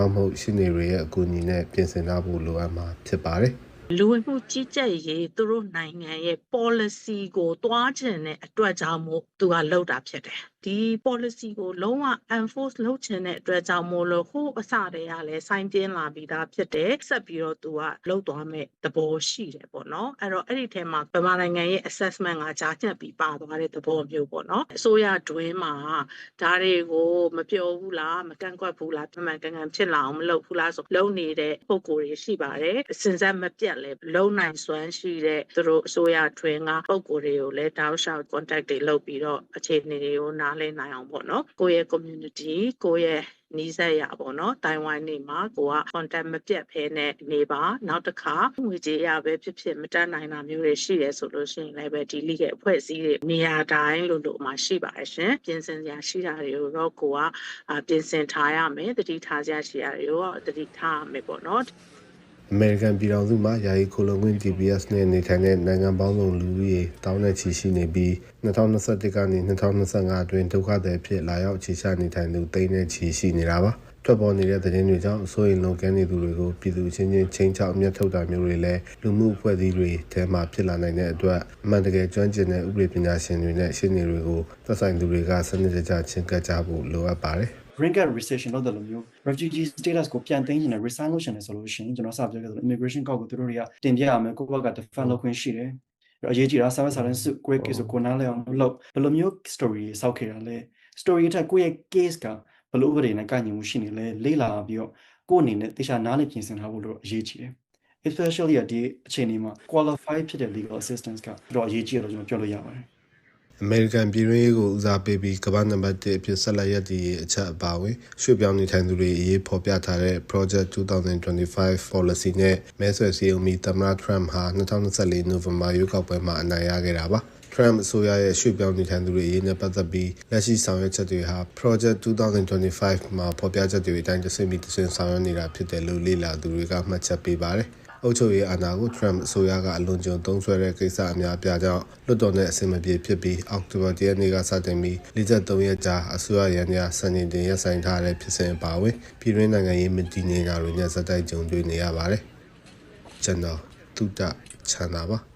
မဟုတ်ရှင်းနေတွေရဲ့အကူအညီနဲ့ပြင်ဆင်ထားဖို့လိုအပ်မှာဖြစ်ပါတယ်လူဝင်မှုကြီးကြပ်ရေးသူတို့နိုင်ငံရဲ့ policy ကိုတွားချင်တဲ့အတွက်ကြောင့်မို့သူကလှုပ်တာဖြစ်တယ် ဒီ policy ကိုလုံးဝ enforce လုပ်ချင်တဲ့အတွက်ကြောင့်မို့လို့ဟိုးအစတည်းကလည်းစိုင်းပြင်းလာပြီးသားဖြစ်တယ်ဆက်ပြီးတော့သူကလှုပ်သွားမဲ့သဘောရှိတယ်ပေါ့နော်အဲ့တော့အဲ့ဒီထဲမှာဗမာနိုင်ငံရဲ့ assessment ကကြားညှက်ပြီးပါသွားတဲ့သဘောမျိုးပေါ့နော်အစိုးရတွင်းမှာဒါတွေကိုမပြောဘူးလားမကန့်ကွက်ဘူးလားမှန်မှန်ကန်ကန်ဖြစ်လာအောင်မလုပ်ဘူးလားဆိုလုံနေတဲ့ပုံကိုယ်တွေရှိပါတယ်အစင်စက်မပြတ်လဲလုံနိုင်စွမ်းရှိတဲ့သူတို့အစိုးရတွင်းကပုံကိုယ်တွေကိုလည်းတောက်လျှောက် contact တွေလုပ်ပြီးတော့အခြေအနေတွေကိုနားလည်နိုင်အောင်ပေါ့နော်ကိုယ့်ရဲ့ community ကိုယ့်ရဲ့နီးစပ်ရပေါ့နော်တိုင်ဝမ်နေမှာကိုက contact မပြတ်ဖဲနဲ့နေပါနောက်တစ်ခါငွေကြေးရပဲဖြစ်ဖြစ်မတတ်နိုင်တာမျိုးတွေရှိတယ်ဆိုလို့ရှိရင်လည်းပဲဒီလိရဲ့အဖွဲ့အစည်းတွေနေရာတိုင်းလို့လို့မှရှိပါတယ်ရှင်ပြင်ဆင်စရာရှိတာတွေကိုတော့ကိုကအာပြင်ဆင်ထားရမယ်တတိထားစရာရှိတာတွေကိုတော့တတိထားရမယ်ပေါ့နော် အမေရိကန်ပြည်ထောင်စုမှာယာယီခိုလုံခွင့် TPS နဲ့နေထိုင်တဲ့နိုင်ငံပေါင်းစုံလူဦးရေတောင်းနဲ့ချီရှိနေပြီး2021ကနေ2025အတွင်းဒုက္ခသည်ဖြစ်လာရောက်ခြေချနေထိုင်သူတိန်းနဲ့ချီရှိနေတာပါထွက်ပေါ်နေတဲ့သတင်းတွေကြောင့်အစိုးရလုံကန်းနေသူတွေကိုပြည်သူချင်းချင်းချင်းချောက်အမျက်ထုတ်တာမျိုးတွေလည်းလူမှုအဖွဲ့အစည်းတွေထဲမှာဖြစ်လာနိုင်တဲ့အတွက်အမှန်တကယ်ကျွမ်းကျင်တဲ့ဥပဒေပညာရှင်တွေနဲ့ရှင်းနေတွေကိုသက်ဆိုင်သူတွေကစနစ်တကျချင်းကပ်ကြဖို့လိုအပ်ပါတယ် green card recession လို့တယ်လို့မျိုး refugee status ကိုပြန်သိမ်းချင်တယ် resign လုပ်ချင်တယ်ဆိုလို့ရှိရင်ကျွန်တော်စပြောခဲ့သလို immigration court ကိုသူတို့တွေကတင်ပြရမယ်ကိုယ့်ဘက်က defend လုပ်ခွင့်ရှိတယ်အဲ့တော့အရေးကြီးတာ service silence စု quick case ကိုကိုနားလဲအောင်လုပ်ဘယ်လိုမျိုး story စောက်ခဲ့တာလဲ story ထက်ကိုယ့်ရဲ့ case ကဘယ်လိုဥပဒေနဲ့ကန့်ညီမှုရှိနေလဲလေ့လာပြီးတော့ကိုယ့်အနေနဲ့တေချာနားလည်ပြင်ဆင်ထားဖို့လို့အရေးကြီးတယ် especially ဒီအခြေအနေမှာ qualify ဖြစ်တဲ့ legal assistance ကတော့အရေးကြီးတယ်လို့ကျွန်တော်ပြောလို့ရပါတယ် အမေရိကန်ပြည်တွင်းရေးကိုဦးစားပေးပြီးကမ္ဘာနံပါတ်1အဖြစ်ဆက်လက်ရည်တည်ရေးအချက်အပါအဝင်ရွှေ့ပြောင်းနေထိုင်သူတွေအရေးဖော်ပြထားတဲ့ Project 2025 policy နဲ့မဲဆွယ်စည်းရုံးပြီးသမ္မတ Trump ဟာ2024နိုဝင်ဘာရွေးကောက်ပွဲမှာအနိုင်ရခဲ့တာပါ Trump အစိုးရရဲ့ရွှေ့ပြောင်းနေထိုင်သူတွေအရေးနဲ့ပတ်သက်ပြီးလက်ရှိဆောင်ရွက်ချက်တွေဟာ Project 2025မှာဖော်ပြချက်တွေအတိုင်းတစ်ဆင့်ပြီးတစ်ဆင့်ဆောင်ရွက်နေတာဖြစ်တယ်လို့လေ့လာသူတွေကမှတ်ချက်ပေးပါတယ်။ အုပ်ချုပ်ရေးအာဏာကို Trump အစိုးရကအလွန်ကျွံသုံးဆွဲတဲ့ကိစ္စအများပြားကြောင့်လွတ်တော်နဲ့အဆင်မပြေဖြစ်ပြီးအောက်တိုဘာ၁ရက်နေ့ကစတင်ပြီး43ရက်ကြာအစိုးရရန်ရာစနေတင်ရပ်ဆိုင်ထားတဲ့ဖြစ်စဉ်အပါအဝင်ပြည်တွင်းနိုင်ငံရေးမတည်ငြိမ်တာတွေနဲ့ဇက်တိုက်ကြုံတွေ့နေရပါတယ်။ကျွန်တော်တုဒ္ဒချန်တာပါ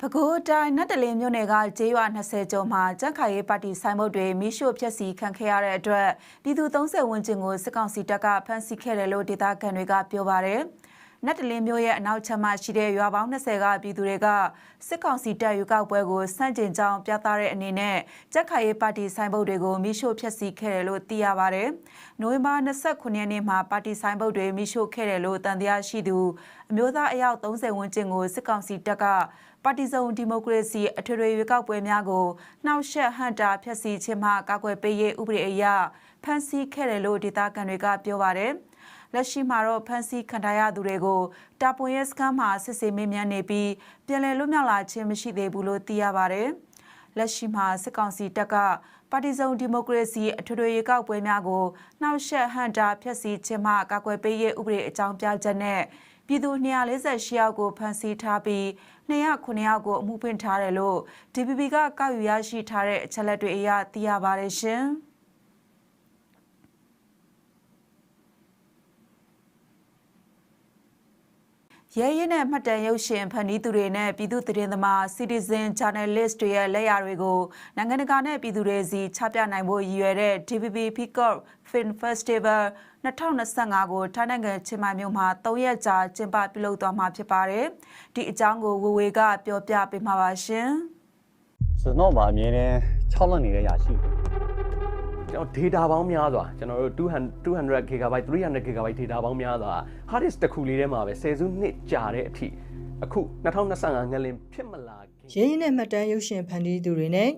ပဲခူးတိုင်းနတ်တလင်းမြို့နယ်ကကျေးရွာ20ကျော်မှာကြက်ခိုင်ရေးပါတီဆိုင်ဘုတ်တွေမိရှို့ဖျက်ဆီးခံခဲ့ရတဲ့အတွက်ပြည်သူ30ဝန်းကျင်ကိုစစ်ကောင်စီတပ်ကဖမ်းဆီးခဲ့တယ်လို့ဒေသခံတွေကပြောပါတယ်။နတ်တလင်းမြို့ရဲ့အနောက်ချက်မှရှိတဲ့ရွာပေါင်း20ကပြည်သူတွေကစစ်ကောင်စီတပ်ယူကောက်ပွဲကိုစန့်ကျင်ကြောင်းပြသတဲ့အနေနဲ့ကြက်ခိုင်ရေးပါတီဆိုင်ဘုတ်တွေကိုမိရှို့ဖျက်ဆီးခဲ့တယ်လို့သိရပါတယ်။နိုဝင်ဘာ29ရက်နေ့မှာပါတီဆိုင်ဘုတ်တွေမိရှို့ခဲ့တယ်လို့တန်တရားရှိသူအမျိုးသားအယောက်30ဝန်းကျင်ကိုစစ်ကောင်စီတပ်က ပါတီစုံဒီမိုကရေစီအထွေထွေရွေးကောက်ပွဲများကိုနှောက်ယှက်ဟန်တာဖျက်ဆီးခြင်းမှကာကွယ်ပေးရေးဥပဒေအရဖမ်းဆီးခဲ့တယ်လို့ဒေသခံတွေကပြောပါတယ်။လက်ရှိမှာတော့ဖမ်းဆီးခံထားရသူတွေကိုတာပွန်ရဲစခန်းမှာစစ်ဆေးမေးမြန်းနေပြီးပြည်လည်လွတ်မြောက်လာခြင်းမရှိသေးဘူးလို့သိရပါတယ်။လက်ရှိမှာစစ်ကောင်စီတပ်ကပါတီစုံဒီမိုကရေစီအထွေထွေရွေးကောက်ပွဲများကိုနှောက်ယှက်ဟန်တာဖျက်ဆီးခြင်းမှကာကွယ်ပေးရေးဥပဒေအကြောင်းပြချက်နဲ့ ပြည်သူ248ယောက်ကိုဖမ်းဆီးထားပြီး209ယောက်ကိုအမှုဖွင့်ထားတယ်လို့ DPP ကကောက်ယူရရှိထားတဲ့အချက်လက်တွေအရသိရပါတယ်ရှင်။ရဲရဲနဲ့မှတ်တမ်းရုပ်ရှင်ဖန်တီးသူတွေနဲ့ပြည်သူသတင်းသမား Citizen Journalist တွေရဲ့လက်ရာတွေကိုနိုင်ငံတကာနဲ့ပြည်သူတွေစီချပြနိုင်ဖို့ရည်ရွယ်တဲ့ DPP Peacock Film Festival 2025ကိုထိုင်းနိုင်ငံချင်းမိုင်မြို့မှာ3ရက်ကြာကျင်းပပြုလုပ်သွားမှာဖြစ်ပါတယ်။ဒီအကြောင်းကိုဝေဝေကပြောပြပေးမှာပါရှင်။ဆိုတော့မှအမြဲတမ်း6လက်နေတဲ့ຢာရှိတယ်ကျွန်တော် data ပေါင်းများစွာကျွန်တော်တို့200 200 GB 300 GB data ပေါင်းများစွာ hard disk တစ်ခုလေးထဲမှာပဲ10စုနှစ်ကြာတဲ့အထိအခု2025ငလင်ဖြစ်မလာခင်ရင်းရင်းနဲ့မှတ်တမ်းရုပ်ရှင်ဖန်တီးသူတွေနဲ့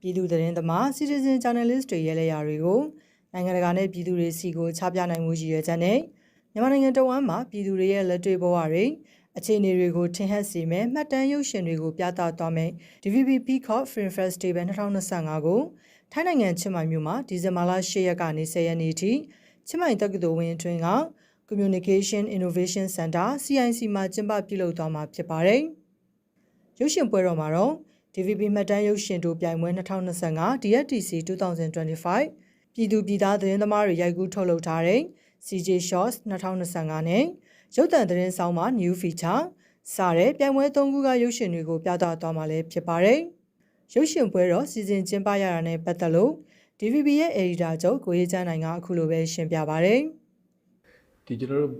ပြည်သူသတင်းသမား citizen journalist တွေရဲ့လက်ရာတွေကို နိုင်ငံတကာနဲ့ပြည်သူတွေစီကိုချပြနိုင်မှုရည်ရွယ်ချက်နဲ့မြန်မာနိုင်ငံတဝမ်းမှာပြည်သူတွေရဲ့လက်တွေ့ဘဝတွေအခြေအနေတွေကိုထင်ဟပ်စေမဲ့မှတ်တမ်းရုပ်ရှင်တွေကိုပြသသွားမယ် DVB Peacock Film Festival 2025ကိုထိုင်းနိုင်ငံချင်းမိုင်မြို့မှာဒီဇင်ဘာလ10ရက်ကနေ10ရက်နေ့ထိချင်းမိုင်တက္ကသိုလ်ဝင်းအတွင်းက Communication Innovation Center CIC မှာကျင်းပပြုလုပ်သွားမှာဖြစ်ပါတယ်။ရုပ်ရှင်ပွဲတော်မှာတော့ DVB မှတ်တမ်းရုပ်ရှင်တို့ပြိုင်ပွဲ2025 DFTC 2025 ပြည်သူပြည်သားသတင်းသမားတွေရိုက်ကူးထုတ်လုပ်ထားတဲ့ CJ Shorts 2025နဲ့ရုပ်သံသတင်းဆောင်မှာ New Feature စတဲ့ပြိုင်ပွဲ၃ခုကရုပ်ရှင်တွေကိုပြသသွားမှာလည်းဖြစ်ပါတယ်။ရုပ်ရှင်ပွဲတော့စီစဉ်ကျင်းပရတာနဲ့ပတ်သက်လို့ DVB ရဲ့ editor ချုပ်ကိုရေးချမ်းနိုင်ကအခုလိုပဲရှင်းပြပါတယ်။ဒီကျွန်တော်တို့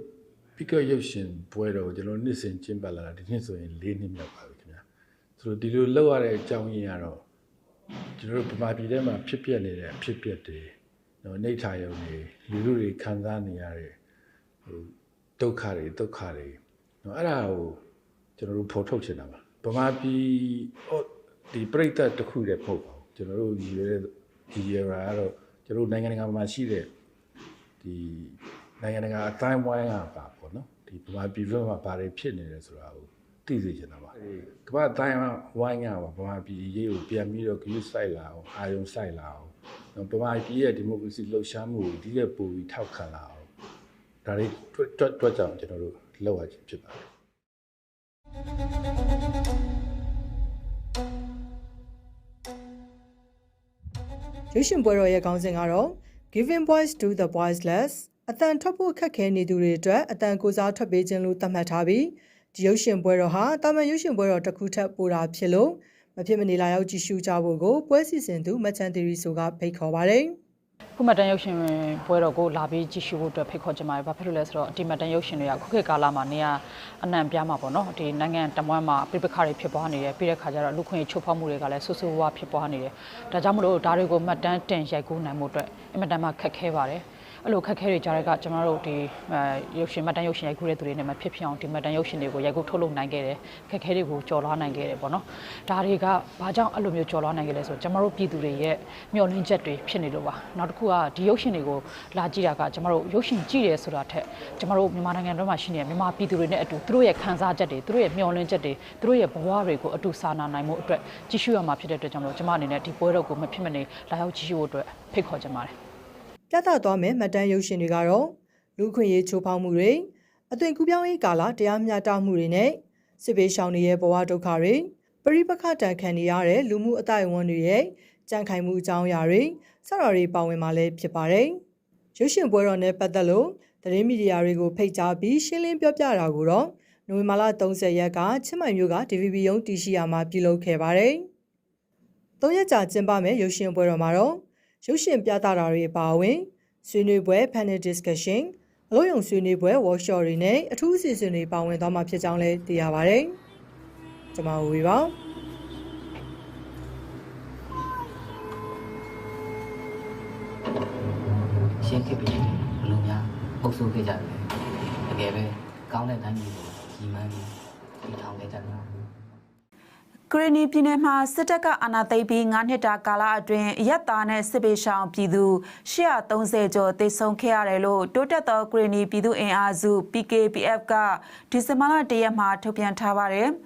pick up ရုပ်ရှင်ပွဲတော်ကိုကျွန်တော်တို့နှစ်စဉ်ကျင်းပလာတာဒီနှစ်ဆိုရင်၄နှစ်မြောက်ပါပြီခင်ဗျာဆိုတော့ဒီလိုလောက်ရတဲ့အကြောင်းရင်းကတော့ကျွန်တော်တို့ဗမာပြည်ထဲမှာဖြစ်ပျက်နေတဲ့အဖြစ်ပျက်တွေ နော်နေထိုင်ရုံတွေလူလူတွေခံစားနေရတဲ့ဟိုဒုက္ခတွေဒုက္ခတွေနော်အဲ့ဒါကိုကျွန်တော်တို့ဖော်ထုတ်ချင်တာပါဗမာပြည်ဟိုဒီပြိတ္တတစ်ခုတည်းမဟုတ်ပါဘူးကျွန်တော်တို့ရည်ရွယ်တဲ့ဒီရရာကတော့ကျွန်တော်တို့နိုင်ငံတကာမှာရှိတဲ့ဒီနိုင်ငံတကာအတိုင်းဝိုင်းကပါပေါ့နော်ဒီဗမာပြည်ဘက်မှာဘာတွေဖြစ်နေလဲဆိုတာကိုသိစေချင်တာပါဒီကမ္ဘာအတိုင်းဝိုင်းကပါဗမာပြည်အရေးကိုပြန်ပြီးတော့ဂရုစိုက်လာအောင်အာရုံစိုက်လာအောင်နော် ဗမာပြည်ရဲ့ဒီမိုကရေစီလှုပ်ရှားမှုကိုဒီတဲ့ပိုပြီးထောက်ခံလာအောင်ဒါတွေတွတ်တွတ်တွတ်ကြောင့်ကျွန်တော်တို့လောက်ရခြင်းဖြစ်ပါတယ်ရုပ်ရှင်ပွဲတော်ရဲ့ခေါင်းစဉ်ကတော့ Giving Voice to the Voiceless အတန်ထွက်ဖို့ခက်ခဲနေသူတွေအတွက်အတန်ကိုစားထွက်ပေးခြင်းလို့သတ်မှတ်ထားပြီးဒီရုပ်ရှင်ပွဲတော်ဟာတာမန်ရုပ်ရှင်ပွဲတော်တစ်ခုထပ်ပိုတာဖြစ်လို့ မဖြစ်မနေလာရောက်ကြည့်ရှုကြဖို့ကိုပွဲစီစဉ်သူမချန်တီရီဆိုကဖိတ်ခေါ်ပါတယ်ခုမှတ်တမ်းရုပ်ရှင်ပွဲတော်ကိုလာပြီးကြည့်ရှုဖို့အတွက်ဖိတ်ခေါ်ချင်ပါတယ်။ဘာဖြစ်လို့လဲဆိုတော့ဒီမှတ်တမ်းရုပ်ရှင်တွေကခုခေတ်ကာလမှာနေရအနှံပြားမှာပေါ့နော်။ဒီနိုင်ငံတမွမ်းမှာပြပခါတွေဖြစ်ပွားနေတယ်ပြီးတဲ့ခါကျတော့လူခွင့်ချိုးဖောက်မှုတွေကလည်းဆူဆူဝါဖြစ်ပွားနေတယ်။ဒါကြောင့်မလို့ဒါတွေကိုမှတ်တမ်းတင်ရိုက်ကူးနိုင်မှုအတွက်အင်မတန်မှခက်ခဲပါတယ်။ အဲ့လိုခက်ခဲတွေကြားတဲ့ကကျွန်တော်တို့ဒီရုပ်ရှင်မှတ်တမ်းရုပ်ရှင်ရိုက်ကူးတဲ့သူတွေနဲ့မဖြစ်ဖြစ်အောင်ဒီမှတ်တမ်းရုပ်ရှင်တွေကိုရိုက်ကူးထုတ်လုပ်နိုင်ခဲ့တယ်။ခက်ခဲတွေကိုကျော်လွှားနိုင်ခဲ့တယ်ပေါ့နော်။ဒါတွေကဘာကြောင့်အဲ့လိုမျိုးကျော်လွှားနိုင်ခဲ့လဲဆိုတော့ကျွန်တော်တို့ပြည်သူတွေရဲ့မျှော်လင့်ချက်တွေဖြစ်နေလို့ပါ။နောက်တစ်ခုကဒီရုပ်ရှင်တွေကိုလာကြည့်တာကကျွန်တော်တို့ရုပ်ရှင်ကြည့်တယ်ဆိုတာထက်ကျွန်တော်တို့မြန်မာနိုင်ငံတော်မှာရှိနေတဲ့မြန်မာပြည်သူတွေနဲ့အတူသူတို့ရဲ့ခံစားချက်တွေသူတို့ရဲ့မျှော်လင့်ချက်တွေသူတို့ရဲ့ဘဝတွေကိုအတူစာနာနိုင်မှုအတွက်ကြည့်ရှုရမှာဖြစ်တဲ့အတွက်ကြောင့်မလို့ကျွန်မအနေနဲ့ဒီပွဲတော်ကိုမဖြစ်မနေလာရောက်ကြည့်ရှုဖို့အတွက်ဖိတ်ခေါ်ချင်ပါတယ် ပြသသွားမယ်မှတ်တမ်းရုပ်ရှင်တွေကတော့လူခွင့်ရေးချိုးဖောက်မှုတွေအသွင်ကူးပြောင်းရေးကာလတရားမျှတမှုတွေနဲ့စစ်ဘေးရှောင်တွေရဲ့ဘဝဒုက္ခတွေပရိပခတန်ခံနေရတဲ့လူမှုအတိုင်းအဝန်တွေရဲ့ကြံ့ခိုင်မှုအကြောင်းအရာတွေစတာတွေပါဝင်มาလဲဖြစ်ပါတယ်။ရုပ်ရှင်ပွဲတော်နဲ့ပတ်သက်လို့သတင်းမီဒီယာတွေကိုဖိတ်ကြားပြီးရှင်းလင်းပြောပြတာကိုတော့နိုဝင်ဘာလ30ရက်ကချစ်မိုင်မြို့က DVB ရုံးတီရှိယာမှာပြုလုပ်ခဲ့ပါတယ်။သုံးရက်ကြာကျင်းပမယ့်ရုပ်ရှင်ပွဲတော်မှာတော့ ရုပ်ရှင်ပြသတာတွေအပါအဝင်ဆွေးနွေးပွဲ panel discussion အလို့ယုံဆွေးနွေးပွဲ workshop တွေနဲ့အထူးအစီအစဉ်တွေပါဝင်သွားမှာဖြစ်ကြောင်းလည်းသိရပါဗျ။ကျွန်မဝေပါရှင်းခဲ့ပြီဘယ်လိုများအုပ်စိုးခဲ့ကြတယ်တကယ်ပဲကောင်းတဲ့တိုင်းပြည်ကိုကြီးမှန်းပြီးတည်ထောင်ခဲ့ကြတာ ကရနီပြည်နယ်မှာစစ်တပ်ကအာဏာသိမ်းပြီး9နှစ်တာကာလအတွင်းအရက်သားနဲ့စစ်ပေးရှောင်ပြည်သူ130ကျော်တိတ်ဆုံးခဲ့ရတယ်လို့တိုးတက်သောကရနီပြည်သူအင်အားစု PKPF ကဒီဇင်ဘာလ1ရက်မှာထုတ်ပြန်ထားပါတယ်။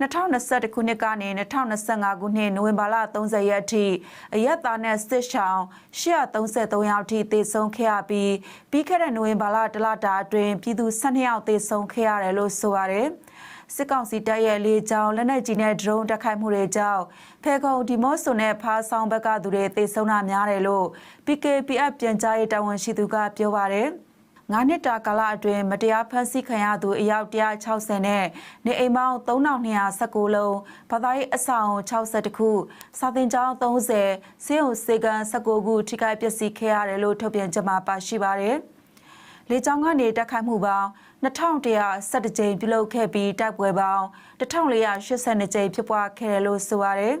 2021ခုနှစ်ကနေ2025ခုနှစ်နိုဝင်ဘာလ30ရက်အထိအရက်သားနဲ့စစ်ရှောင်း133ယောက်ထိသေဆုံးခဲ့ရပြီးပြီးခဲ့တဲ့နိုဝင်ဘာလတလတာအတွင်းပြည်သူ12ယောက်သေဆုံးခဲ့ရတယ်လို့ဆိုပါတယ်။ စစ်ကောင်စီတပ်ရဲ့လေကြောင်းလက်နက်ကြီးနဲ့ဒရုန်းတိုက်ခိုက်မှုတွေကြောင့်ဖေကုံဒီမော့ဆိုနဲ့ဖားဆောင်ဘက်ကသူတွေသေဆုံးတာများတယ်လို့ PKPF ပြန်ကြားရေးတာဝန်ရှိသူကပြောပါတယ်။9နှစ်တာကာလအတွင်းမတရားဖမ်းဆီးခံရသူအယောက်160နဲ့နေအိမ်ပေါင်း3219လုံးဘာသာရေးအဆောင်60ခုစာသင်ကျောင်း30ဆေးရုံစေကန်19ခုထိခိုက်ပျက်စီးခဲ့ရတယ်လို့ထုတ်ပြန်ကြမှာပါရှိပါတယ်။လေကြောင်းကနေတက်ခိုက်မှုပေါင်း 2112ကြိမ်ပြုလုပ်ခဲ့ပြီးတိုက်ပွဲပေါင်း1482ကြိမ်ဖြစ်ပွားခဲ့တယ်လို့ဆိုပါတယ်။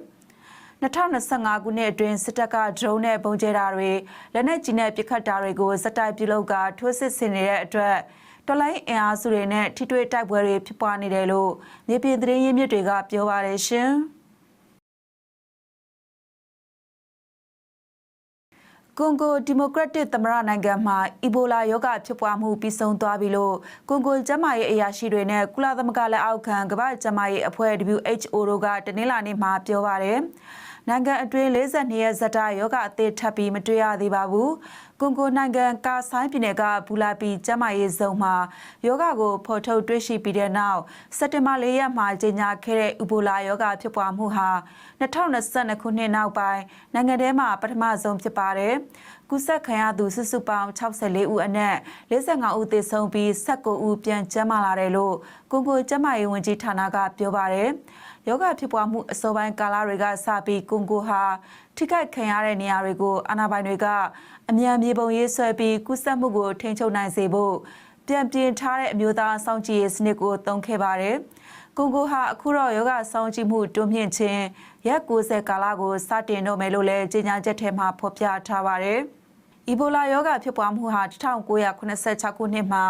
2025ခုနှစ်အတွင်းစစ်တပ်ကဒရုန်းနဲ့ပုံကျဲတာတွေလက်နက်ကြီးနဲ့ပစ်ခတ်တာတွေကိုစတိုက်ပြုလုပ်ကထိုးစစ်ဆင်နေတဲ့အတွက်တော်လိုင်းအင်အားစုတွေနဲ့ထိတွေ့တိုက်ပွဲတွေဖြစ်ပွားနေတယ်လို့မြေပြင်သတင်းရင်းမြစ်တွေကပြောပါတယ်ရှင်။ ကွန်ဂိုဒီမိုကရက်တစ်သမ္မတနိုင်ငံမှာအီဘိုလာရောဂါဖြစ်ပွားမှုပြီးဆုံးသွားပြီလို့ကွန်ဂိုကျန်းမာရေးအရာရှိတွေနဲ့ကုလသမဂ္ဂလက်အောက်ခံကမ္ဘာ့ကျန်းမာရေးအဖွဲ့ WHO တို့ကတနင်္လာနေ့မှာပြောပါတယ်။ နိုင်ငံအတွင်း42ရက်ဇက်တာယောဂအသေးထပ်ပြီးမတွေ့ရသေးပါဘူး။ကွန်ဂိုနိုင်ငံကာဆိုင်ပြည်နယ်ကဘူလာပီကျမ်းမာရေးဇုံမှာယောဂကိုဖော်ထုတ်တွေ့ရှိပြီးတဲ့နောက်စက်တင်ဘာ၄ရက်မှာကြေညာခဲ့တဲ့ဥပိုလာယောဂဖြစ်ပွားမှုဟာ2022ခုနှစ်နောက်ပိုင်းနိုင်ငံထဲမှာပထမဆုံးဖြစ်ပါတယ်။ကူးစက်ခံရသူစုစုပေါင်း64ဦးအနက်45ဦးသေဆုံးပြီး19ဦးပြန်ကျန်းမာလာတယ်လို့ကွန်ဂိုကျန်းမာရေးဝန်ကြီးဌာနကပြောပါတယ်။ ယောဂဖြစ်ပွားမှုအစောပိုင်းကာလတွေကစပြီးကွန်ဂိုဟာထိခိုက်ခံရတဲ့နေရာတွေကိုအာဏာပိုင်တွေကအမြန်မြေပုံရေးဆွဲပြီးကူးစက်မှုကိုထိန်းချုပ်နိုင်စေဖို့ပြန်ပြင်ထားတဲ့အမျိုးသားစောင့်ကြည့်ရေးစနစ်ကိုသုံးခဲ့ပါတယ်။ကွန်ဂိုဟာအခုတော့ယောဂစောင့်ကြည့်မှုတွန်းမြင့်ခြင်းရက်90ကာလကိုစတင်တော့မယ်လို့လည်းကြေညာချက်ထဲမှာဖော်ပြထားပါတယ်။ အီဘိုလာယောဂဖြစ်ပွားမှုဟာ1986ခုနှစ်မှာ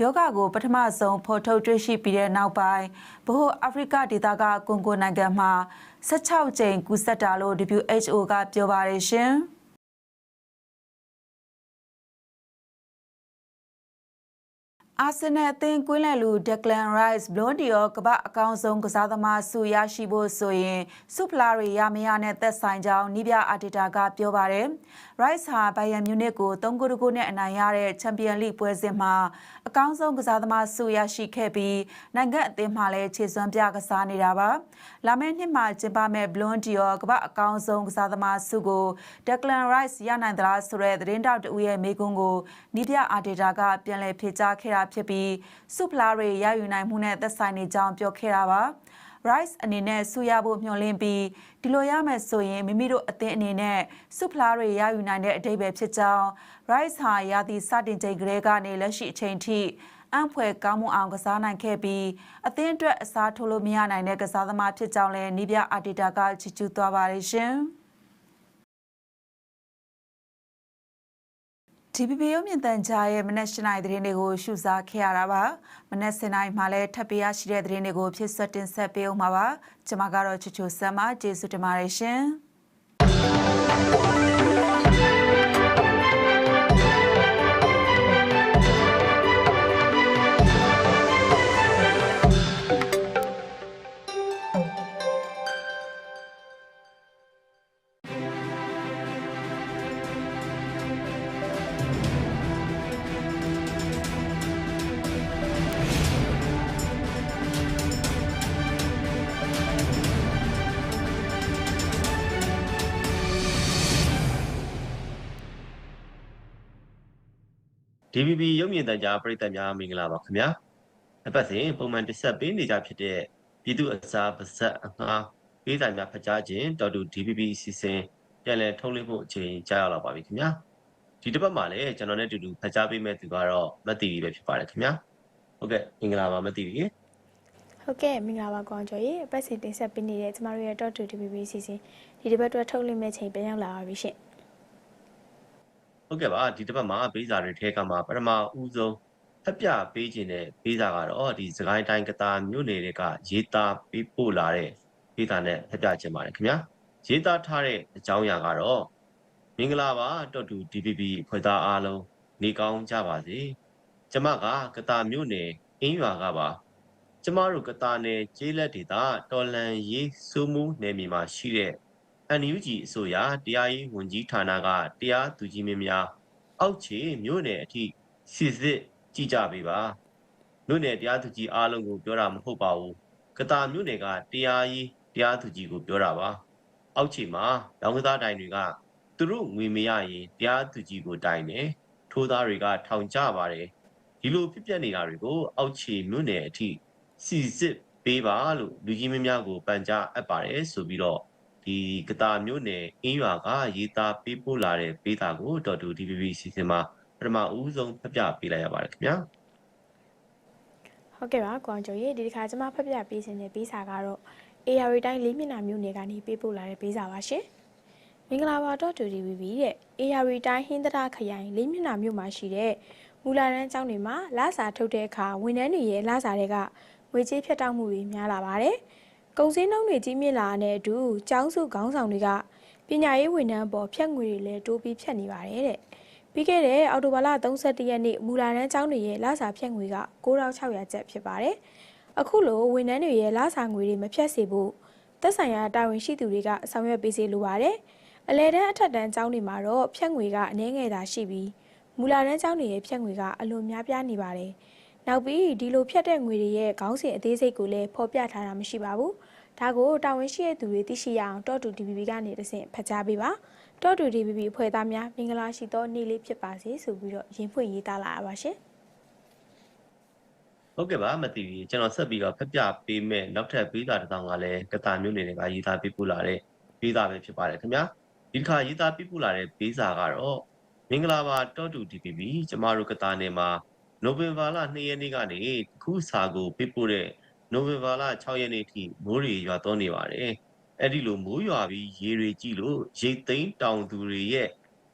ယောဂကိုပထမဆုံးဖော်ထုတ်တွေ့ရှိပြီးတဲ့နောက်ပိုင်းဗဟိုအာဖရိကဒေသကကွန်ဂိုနိုင်ငံမှာ16ကြိမ်ကူးစက်တာလို့ WHO ကပြောပါတယ်ရှင်။ အာဆင်နယ်အသင်းကွင်းလယ်လူဒက်လန်ရိုက်စ်ဘလွန်ဒီယောကပအကောင်းဆုံးကစားသမားဆုရရှိဖို့ဆိုရင်ဆုဖလာရီရမရနဲ့သက်ဆိုင်ကြောင်းနီးပြအာတီတာကပြောပါတယ်။ Rice ဟာဘိုင်ယန်မြူနစ်ကို3ဂိုးတဂိုးနဲ့အနိုင်ရတဲ့ချန်ပီယံလိပွဲစဉ်မှာအကောင်းဆုံးကစားသမားဆုရရှိခဲ့ပြီးနိုင်ငံအသင်းမှလည်းခြေစွမ်းပြကစားနေတာပါ။လာမယ့်နှစ်မှာကျင်းပမဲ့ဘလွန်ဒီယောကပအကောင်းဆုံးကစားသမားဆုကိုဒက်လန်ရိုက်စ်ရနိုင်သလားဆိုတဲ့သတင်းတောက်တဦးရဲ့မေးခွန်းကိုနီးပြအာတီတာကပြန်လည်ဖြေကြားခဲ့တာဖြစ်ပြီးစုဖလားတွေရယူနိုင်မှုနဲ့သက်ဆိုင်နေကြောင်းပြောခဲ့တာပါ။ Rice အနေနဲ့ဆူရဖို့မျှော်လင့်ပြီးဒီလိုရမယ်ဆိုရင်မိမိတို့အသင်းအနေနဲ့စုဖလားတွေရယူနိုင်တဲ့အတိတ်ပဲဖြစ်ကြောင်း Rice ဟာရာသီစတင်ချိန်ကလေးကနေလက်ရှိအချိန်ထိအံဖွဲကောင်းမှုအောင်ကစားနိုင်ခဲ့ပြီးအသင်းအတွက်အစားထိုးလို့မရနိုင်တဲ့ကစားသမားဖြစ်ကြောင်းလည်းနီးပြအာတီတာကချီးကျူးသွားပါတယ်ရှင်။ TPP ရုပ်မြင်သံကြားရဲ့မနက်၈နိုင်သတင်းတွေကိုရှုစားခဲ့ရတာပါမနက်စနိုင်မှာလည်းထပ်ပြရရှိတဲ့သတင်းတွေကိုဖြစ်ဆွတ်တင်ဆက်ပေးအောင်ပါပါကျွန်မကတော့ချူချူဆမ်မကျေးဇူးတင်ပါတယ်ရှင်။ DVB ရုပ်မြင်သံကြားပရိသတ်များမင်္ဂလာပါခင်ဗျာ။အပတ်စဉ်ပုံမှန်တက်ဆက်ပေးနေကြဖြစ်တဲ့ပြည်သူအစားပါဇက်အငှားပေးစာများဖတ်ကြားခြင်းတော်တူ DVB အစီအစဉ်ပြန်လည်ထုတ်လွှင့်ဖို့အချိန်ကြာရောက်လာပါပြီခင်ဗျာ။ဒီတစ်ပတ်မှာလည်းကျွန်တော်နဲ့အတူတူဖတ်ကြားပေးမဲ့သူကတော့မတ်တီပဲဖြစ်ပါတယ်ခင်ဗျာ။ဟုတ်ကဲ့မင်္ဂလာပါမတ်တီရေဟုတ်ကဲ့မင်္ဂလာပါကွန်ကျော်ရေအပတ်စဉ်တင်ဆက်ပေးနေတဲ့ကျမတို့ရဲ့ Dot to DBB စီစဉ်ဒီတစ်ပတ်အတွက်ထုတ်လွှင့်မဲ့ချိန်ပြန်ရောက်လာပါပြီရှင်။ ဟုတ်ကဲ့ပါဒီတစ်ပတ်မှာပေးစာတွေထဲကမှပထမဦးဆုံးဖက်ပြပေးခြင်းတဲ့ပေးစာကတော့ဒီစကိုင်းတိုင်းကတာမြို့နယ်တွေကရေးသားပေးပို့လာတဲ့ပေးစာနဲ့ဖက်ပြခြင်းပါတယ်ခင်ဗျာ။ရေးသားထားတဲ့အကြောင်းအရာကတော့မင်္ဂလာပါတော်တူ DPP ဖွဲ့သားအားလုံးနေကောင်းကြပါစေ။ကျမကကတာမြို့နယ်အင်းရွာကပါကျမတို့ကတာနယ်ကျေးလက်ဒေသတော်လန်ရေးစိုးမှုနယ်မြေမှာရှိတဲ့ NUG အစိုးရတရားရေးဝန်ကြီးဌာနကတရားသူကြီးမင်းများအောက်ခြေမြို့နယ်အထိစစ်စစ်ကြည့်ကြပေးပါမြို့နယ်တရားသူကြီးအားလုံးကိုပြောတာမဟုတ်ပါဘူးကတာမြို့နယ်ကတရားရေးတရားသူကြီးကိုပြောတာပါအောက်ခြေမှာလောင်ကစားတိုင်တွေကသူတို့ငွေမရရင်တရားသူကြီးကိုတိုင်တယ်ထိုးသားတွေကထောင်ကြပါတယ်ဒီလိုဖြစ်ပျက်နေတာတွေကိုအောက်ခြေမြို့နယ်အထိစီစစ်ပေးပါလို့လူကြီးမင်းများကိုပန်ကြားအပ်ပါတယ်ဆိုပြီးတော့ ဒီကတာမြို့နယ်အင်းရွာကရေးသားပေးပို့လာတဲ့ပေးတာကိုတော်တူ DVB စီစဉ်မှာပထမဦးဆုံးဖတ်ပြပေးလိုက်ရပါတယ်ခင်ဗျာဟုတ်ကဲ့ပါကွန်ကျော်ရေဒီတစ်ခါကျမဖတ်ပြပေးခြင်းတဲ့ပေးစာကတော့ AR တိုင်းလေးမျက်နှာမြို့နယ်ကနေပေးပို့လာတဲ့ပေးစာပါရှင်မင်္ဂလာပါ Dot to DBB တဲ့ AR တိုင်းဟင်းသဒခရိုင်လေးမျက်နှာမြို့မှာရှိတဲ့မူလာတန်းကျောင်းတွေမှာလစာထုတ်တဲ့အခါဝန်ထမ်းတွေရဲ့လစာတွေကငွေကြေးဖြတ်တောက်မှုတွေများလာပါတယ်။ ကုန်စည်နှုန်းတွေကြီးမြင့်လာတဲ့အတူကျောင်းစုခေါင်းဆောင်တွေကပညာရေးဝန်ထမ်းပေါ်ဖြတ်ငွေတွေလည်းတိုးပြီးဖြတ်နေပါတယ်တဲ့။ပြီးခဲ့တဲ့အော်တိုဘာလ31ရက်နေ့မူလာတန်းကျောင်းတွေရဲ့လစာဖြတ်ငွေက9600ကျပ်ဖြစ်ပါတယ်။အခုလိုဝန်ထမ်းတွေရဲ့လစာငွေတွေမဖြတ်စေဖို့သက်ဆိုင်ရာတာဝန်ရှိသူတွေကဆောင်ရွက်ပေးစေလိုပါတယ်။အလဲတန်းအထက်တန်းကျောင်းတွေမှာတော့ဖြတ်ငွေကအနည်းငယ်သာရှိပြီးမူလာတန်းကျောင်းတွေရဲ့ဖြတ်ငွေကအလွန်များပြားနေပါတယ်။ နောက်ပြီးဒီလိုဖြတ်တဲ့ငွေတွေရဲ့ခေါင်းစဉ်အသေးစိတ်ကိုလည်းဖော်ပြထားတာမရှိပါဘူး။ဒါကိုတာဝန်ရှိတဲ့သူတွေသိရှိရအောင်တော့တူ DBB ကနေတဆင့်ဖတ်ကြားပေးပါ။တော့တူ DVB အဖွဲ့သားများမင်္ဂလာရှိသောနေ့လေးဖြစ်ပါစေဆိုပြီးတော့ရင်ဖွင့်ရေးသားလာရပါရှင်ဟုတ်ကဲ့ပါမသိဘူးကျွန်တော်ဆက်ပြီးတော့ဖက်ပြပေးမယ်နောက်ထပ်ပေးစာတစ်စောင်ကလည်းကတာမျိုးနယ်တွေကရေးသားပေးပို့လာတဲ့ပေးစာပဲဖြစ်ပါတယ်ခင်ဗျာဒီတစ်ခါရေးသားပေးပို့လာတဲ့ပေးစာကတော့မင်္ဂလာပါတော့တူ DPP ကျမတို့ကတာနယ်မှာ နိုဝင်ဘာလ2ရက်နေ့ကနေခုစာကိုပေးပို့တဲ့နိုဝင်ဘာလ6ရက်နေ့ထိမိုးရေရွာသွန်းနေပါတယ်အဲ့ဒီလိုမိုးရွာပြီးရေတွေကြည့်လို့ရိတ်သိမ်းတောင်သူတွေရဲ့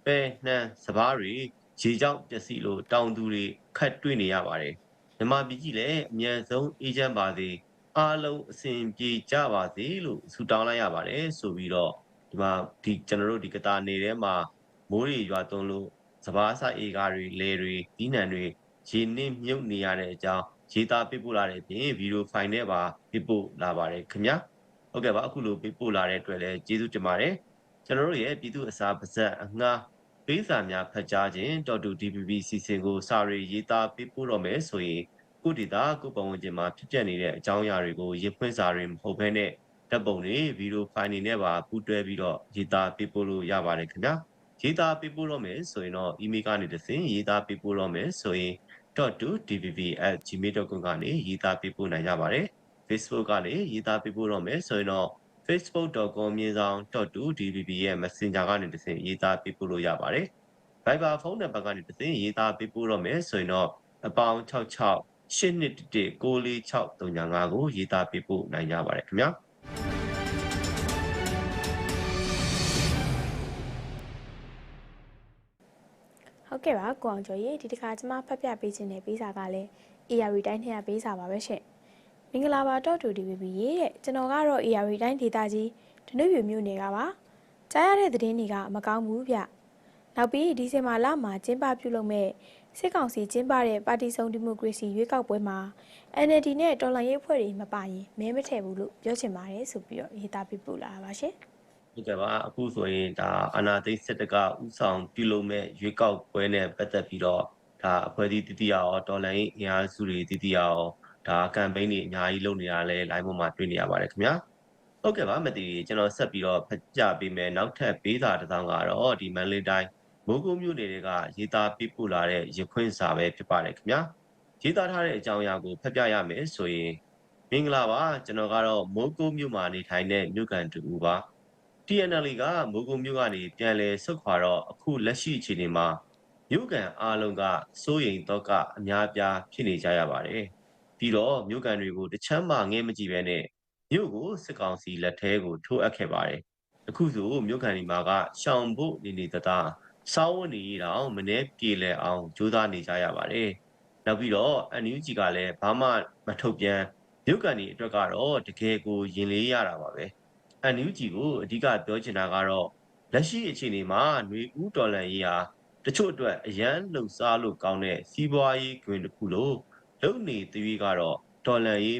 ပဲနှမ်းစပားတွေရေကြောင့်ပျက်စီးလို့တောင်သူတွေခတ်တွေ့နေရပါတယ်မြန်မာပြည်ကြီးလည်းအမြန်ဆုံးအေဂျင့်ပါစေအားလုံးအစဉ်ပြေကြပါစေလို့ဆုတောင်းလိုက်ရပါတယ်ဆိုပြီးတော့ဒီမှာဒီကျွန်တော်တို့ဒီကတာနေထဲမှာမိုးတွေရွာသွန်းလို့စပားစားအေကားတွေလေတွေဒီနံတွေ ရေနစ်မြုပ်နေရတဲ့အကြောင်းရေးသားပေးပို့လာတဲ့အပြင်ဗီဒီယိုဖိုင်နဲ့ပါပေးပို့လာပါတယ်ခင်ဗျာဟုတ်ကဲ့ပါအခုလိုပေးပို့လာတဲ့အတွက်လည်းကျေးဇူးတင်ပါတယ်ကျွန်တော်တို့ရဲ့ပြည်သူအစားပါဇက်အငှားပေးစာများဖတ်ကြားခြင်းတော်တူ DPP စီစဉ်ကိုစာရီရေးသားပေးပို့တော့မယ်ဆိုရင်ကိုဒေတာကိုပတ်ဝန်းကျင်မှာဖြစ်ပျက်နေတဲ့အကြောင်းအရာတွေကိုရေးဖွင့်စာတွေမဟုတ်ဘဲနဲ့ဓာတ်ပုံတွေဗီဒီယိုဖိုင်တွေနဲ့ပါပူးတွဲပြီးတော့ရေးသားပေးပို့လို့ရပါတယ်ခင်ဗျာရေးသားပေးပို့တော့မယ်ဆိုရင်တော့ email ကနေတစ်ဆင့်ရေးသားပေးပို့တော့မယ်ဆိုရင် .2dpp@gmail.com ကနေရေးသားပေးပို့နိုင်ကြပါတယ် Facebook ကနေရေးသားပေးပို့တော့မယ်ဆိုရင်တော့ facebook.com မြေဆောင် .2dpp ရဲ့ Messenger ကနေတစ်ဆင့်ရေးသားပေးပို့လို့ရပါတယ် Viber ဖုန်းနံပါတ်ကနေတစ်ဆင့်ရေးသားပေးပို့တော့မယ်ဆိုရင်တော့အပေါင်း66 8211 94635ကိုရေးသားပေးပို့နိုင်ကြပါတယ်ခင်ဗျာ ဟုတ်ကဲ့ပါကိုအောင်ကျော်ရေဒီတစ်ခါကျမဖတ်ပြပေးခြင်းတဲ့ပေးစာကလည်း AR တိုင်းထဲကပေးစာပါပဲရှင့်မင်္ဂလာပါတော့တူ DVB ရေတဲ့ကျွန်တော်ကတော့ AR တိုင်းဒေတာကြီးဒနုပြူမြို့နယ်ကပါကြားရတဲ့သတင်းတွေကမကောင်းဘူးဗျနောက်ပြီးဒီဇင်ဘာလမှာကျင်းပပြုလုပ်မဲ့စစ်ကောင်စီကျင်းပတဲ့ပါတီစုံဒီမိုကရေစီရွေးကောက်ပွဲမှာ NLD နဲ့တော်လှန်ရေးအဖွဲ့တွေမပါရင်မဲမထည့်ဘူးလို့ပြောချင်ပါတယ်ဆိုပြီးတော့ရေးသားပြပို့လာပါရှင် ဟုတ်ကဲ့ပါအခုဆိုရင်ဒါအာနာသိစစ်တကဥဆောင်ပြုလုပ်မဲ့ရွေးကောက်ပွဲနဲ့ပတ်သက်ပြီးတော့ဒါအဖွဲ့အစည်းတတိယရောတော်လိုင်းအင်အားစုတွေတတိယရောဒါကမ်ပိန်းတွေအများကြီးလုပ်နေတာလဲ line ပေါ်မှာတွေ့နေရပါတယ်ခင်ဗျာဟုတ်ကဲ့ပါမတီကျွန်တော်ဆက်ပြီးတော့ဖကြပေးမယ်နောက်ထပ်ပေးစာတစ်စောင်းကတော့ဒီမန်လေးတိုင်းမိုးကုတ်မြို့နယ်တွေကရေးသားပြပို့လာတဲ့ရခွင့်စာပဲဖြစ်ပါတယ်ခင်ဗျာရေးသားထားတဲ့အကြောင်းအရာကိုဖတ်ပြရမယ်ဆိုရင်မင်္ဂလာပါကျွန်တော်ကတော့မိုးကုတ်မြို့မှာနေထိုင်တဲ့မြို့ကန်တူပါ TNL ကမိုးကုံမြို့ကနေပြန်လည်ဆုတ်ခွာတော့အခုလက်ရှိအခြေအနေမှာမြို့ကန်အားလုံးကစိုးရိမ်တော့ကအများအပြားဖြစ်နေကြရပါတယ်။ပြီးတော့မြို့ကန်တွေကိုတချမ်းမှငဲမကြည့်ပဲနဲ့မြို့ကိုစစ်ကောင်စီလက်ထဲကိုထိုးအပ်ခဲ့ပါတယ်။အခုဆိုမြို့ကန်ဒီမှာကရှောင်ဖို့နေနေတသားစောင်းဝနေရအောင်မနေ့ပြေလည်အောင်ကြိုးစားနေကြရပါတယ်။နောက်ပြီးတော့ NUG ကလည်းဘာမှမထုတ်ပြန်မြို့ကန်ဒီအတွက်ကတော့တကယ်ကိုရင်လေးရတာပါပဲ။ NUG ကိုအဓိကပြောချင်တာကတော့လက်ရှိအခြေအနေမှာຫນွေဦးတော်လန်ရေးဟာတချို့အတွက်အရန်လှုပ်ရှားလို့ကောင်းတဲ့စီးပွားရေးတွင်တစ်ခုလို့လုံနေသေးပြီးကတော့တော်လန်ရေး